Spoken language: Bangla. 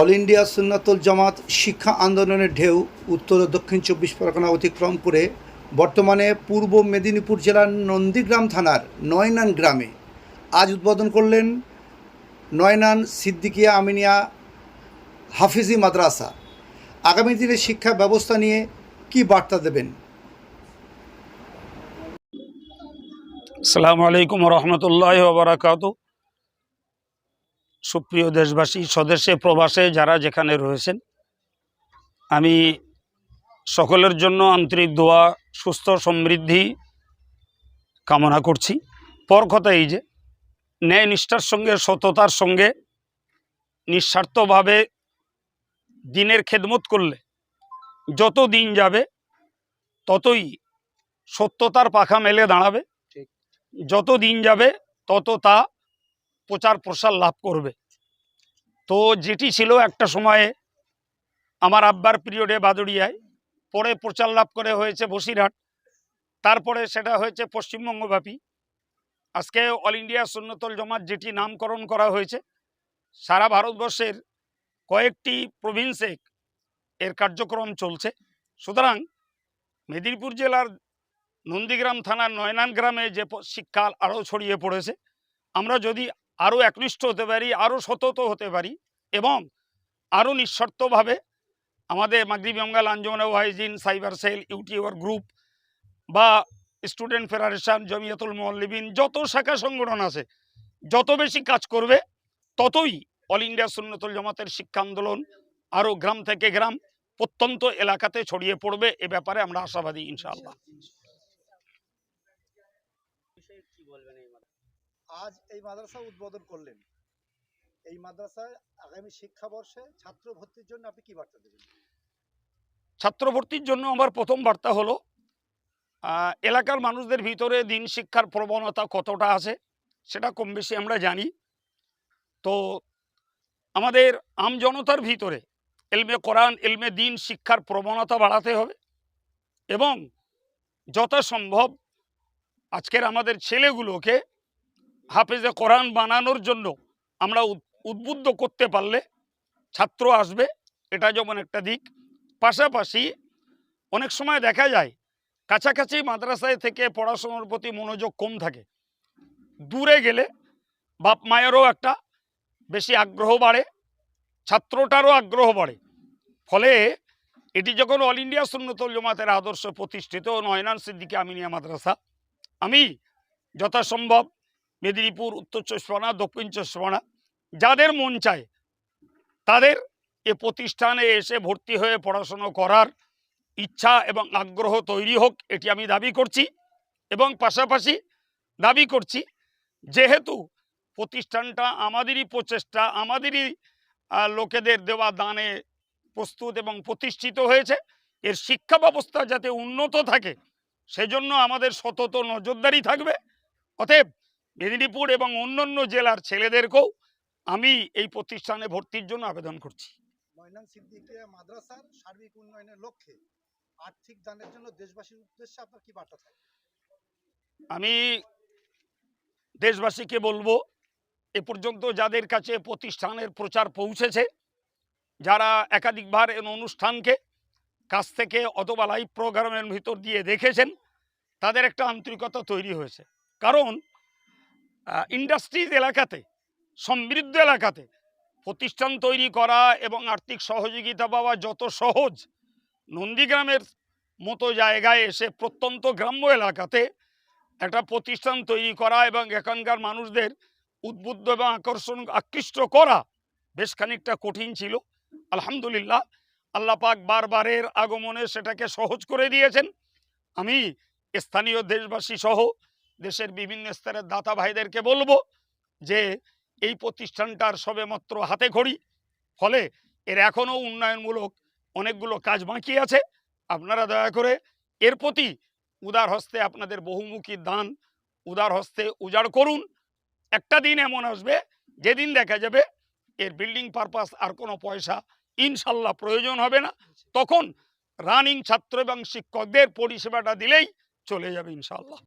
অল ইন্ডিয়া সুন্নাতুল জামাত শিক্ষা আন্দোলনের ঢেউ উত্তর ও দক্ষিণ চব্বিশ পরগনা অতিক্রম করে বর্তমানে পূর্ব মেদিনীপুর জেলার নন্দীগ্রাম থানার নয়নান গ্রামে। আজ উদ্বোধন করলেন নয়নান সিদ্দিকিয়া আমিনিয়া হাফিজি মাদ্রাসা। আগামী দিনে শিক্ষা ব্যবস্থা নিয়ে কি বার্তা দেবেন? আসসালামু আলাইকুম রহমতুল্লাহ বারাকাতু। সুপ্রিয় দেশবাসী স্বদেশে প্রবাসে যারা যেখানে রয়েছেন আমি সকলের জন্য আন্তরিক দোয়া সুস্থ সমৃদ্ধি কামনা করছি। পর কথা এই যে ন্যায় নিষ্ঠার সঙ্গে সততার সঙ্গে নিঃস্বার্থভাবে দিনের খেদমত করলে যত দিন যাবে ততই সত্যতার পাখা মেলে দাঁড়াবে। যত দিন যাবে তত তা প্রচার প্রসার লাভ করবে। তো যেটি ছিল একটা সময়ে আমার আব্বার পিরিয়ডে বাদুড়িয়ায়, পরে প্রচার লাভ করে হয়েছে বসিরহাট, তারপরে সেটা হয়েছে পশ্চিমবঙ্গব্যাপী আজকে অল ইন্ডিয়া সুন্নতল জমাত যেটি নামকরণ করা হয়েছে, সারা ভারতবর্ষের কয়েকটি প্রভিন্সে এর কার্যক্রম চলছে। সুতরাং মেদিনীপুর জেলার নন্দীগ্রাম থানার নয়নান গ্রামে যে শিক্ষা আরও ছড়িয়ে পড়েছে, আমরা যদি আরও একনিষ্ঠ হতে পারি আরও সতত হতে পারি এবং আরও নিঃশর্তভাবে আমাদের মাগরিব বেঙ্গল আঞ্জমানা ওয়াইজিন সাইবার সেল, ইউটিউবার গ্রুপ বা স্টুডেন্ট ফেডারেশন, জমিয়াতুল মোয়াল্লিবিন যত শাখা সংগঠন আছে, যত বেশি কাজ করবে, ততই অল ইন্ডিয়া সুন্নতুল জমাতের শিক্ষা আন্দোলন আরও গ্রাম থেকে গ্রাম প্রত্যন্ত এলাকাতে ছড়িয়ে পড়বে, এ ব্যাপারে আমরা আশাবাদী, ইনশাআল্লাহ। আজ এই মাদ্রাসা উদ্বোধন করলেন। এই মাদ্রাসায় আগামী শিক্ষাবর্ষে ছাত্র ভর্তির জন্য আপনি কি বার্তা দেবেন? ছাত্র ভর্তির জন্য আমার প্রথম বার্তা হলো এলাকার মানুষদের ভিতরে দিন শিক্ষার প্রবণতা কতটা আছে সেটা কম বেশি আমরা জানি। তো আমাদের আমজনতার ভিতরে এলমে কোরআন, এলমে দিন শিক্ষার প্রবণতা বাড়াতে হবে এবং যথাসম্ভব আজকের আমাদের ছেলেগুলোকে হাফেজে কোরআন বানানোর জন্য আমরা উদ্বুদ্ধ করতে পারলে ছাত্র আসবে, এটা যেমন একটা দিক। পাশাপাশি অনেক সময় দেখা যায়, কাছাকাছি মাদ্রাসায় থেকে পড়াশোনার প্রতি মনোযোগ কম থাকে। দূরে গেলে বাপ মায়েরও একটা বেশি আগ্রহ বাড়ে, ছাত্রটারও আগ্রহ বাড়ে। ফলে এটি যখন অল ইন্ডিয়া সুন্নতুল জমাতের আদর্শ প্রতিষ্ঠিত নয়নান সিদ্দিকে আমিনিয়া মাদ্রাসা, আমি যথাসম্ভব মেদিনীপুর, উত্তর চব্বিশ পরগনা দক্ষিণ চব্বিশ পরগনা যাদের মন চায়, তাদের এ প্রতিষ্ঠানে এসে ভর্তি হয়ে পড়াশুনো করার ইচ্ছা এবং আগ্রহ তৈরি হোক, এটি আমি দাবি করছি। এবং পাশাপাশি দাবি করছি, যেহেতু প্রতিষ্ঠানটা আমাদেরই প্রচেষ্টা, আমাদেরই লোকেদের দেওয়া দানে প্রস্তুত এবং প্রতিষ্ঠিত হয়েছে, এর শিক্ষা ব্যবস্থা যাতে উন্নত থাকে, সেজন্য আমাদের সতত নজরদারি থাকবে। অতএব মেদিনীপুর এবং অন্যান্য জেলার ছেলেদেরকেও আমি এই প্রতিষ্ঠানে ভর্তির জন্য আবেদন করছি। ময়নান সিদ্দিকিয়া মাদ্রাসার সার্বিক উন্নয়নের লক্ষ্যে আর্থিক দানের জন্য দেশবাসীর উদ্দেশ্যে আপনার কি বার্তা থাকবে? আমি দেশবাসীকে বলব এ পর্যন্ত যাদের কাছে প্রতিষ্ঠানের প্রচার পৌঁছেছে যারা একাধিকবার এই অনুষ্ঠানকে কাছ থেকে অথবা লাইভ প্রোগ্রামের ভিতর দিয়ে দেখেছেন তাদের একটা আন্তরিকতা তৈরি হয়েছে। কারণ ইন্ডাস্ট্রিজ এলাকাতে, সমৃদ্ধ এলাকাতে প্রতিষ্ঠান তৈরি করা এবং আর্থিক সহযোগিতা পাওয়া যত সহজ নন্দীগ্রামের মতো জায়গায় এসে প্রত্যন্ত গ্রাম্য এলাকাতে একটা প্রতিষ্ঠান তৈরি করা এবং এখানকার মানুষদের উদ্বুদ্ধ এবং আকর্ষণ, আকৃষ্ট করা বেশ খানিকটা কঠিন ছিল। আলহামদুলিল্লাহ, আল্লাহ পাক বারবারের আগমনে সেটাকে সহজ করে দিয়েছেন। আমি স্থানীয় দেশবাসী সহ দেশের বিভিন্ন স্তরের দাতা ভাইদেরকে বলব যে, এই প্রতিষ্ঠানটার সবেমাত্র হাতে খড়ি ফলে এর এখনও উন্নয়নমূলক অনেকগুলো কাজ বাকি আছে। আপনারা দয়া করে এর প্রতি উদার হস্তে আপনাদের বহুমুখী দান, উদার হস্তে উজাড় করুন। একটা দিন এমন আসবে, যেদিন দেখা যাবে এর বিল্ডিং পারপাস আর কোনো পয়সা ইনশাল্লাহ প্রয়োজন হবে না। তখন রানিং ছাত্র এবং শিক্ষকদের পরিষেবাটা দিলেই চলে যাবে ইনশাল্লাহ।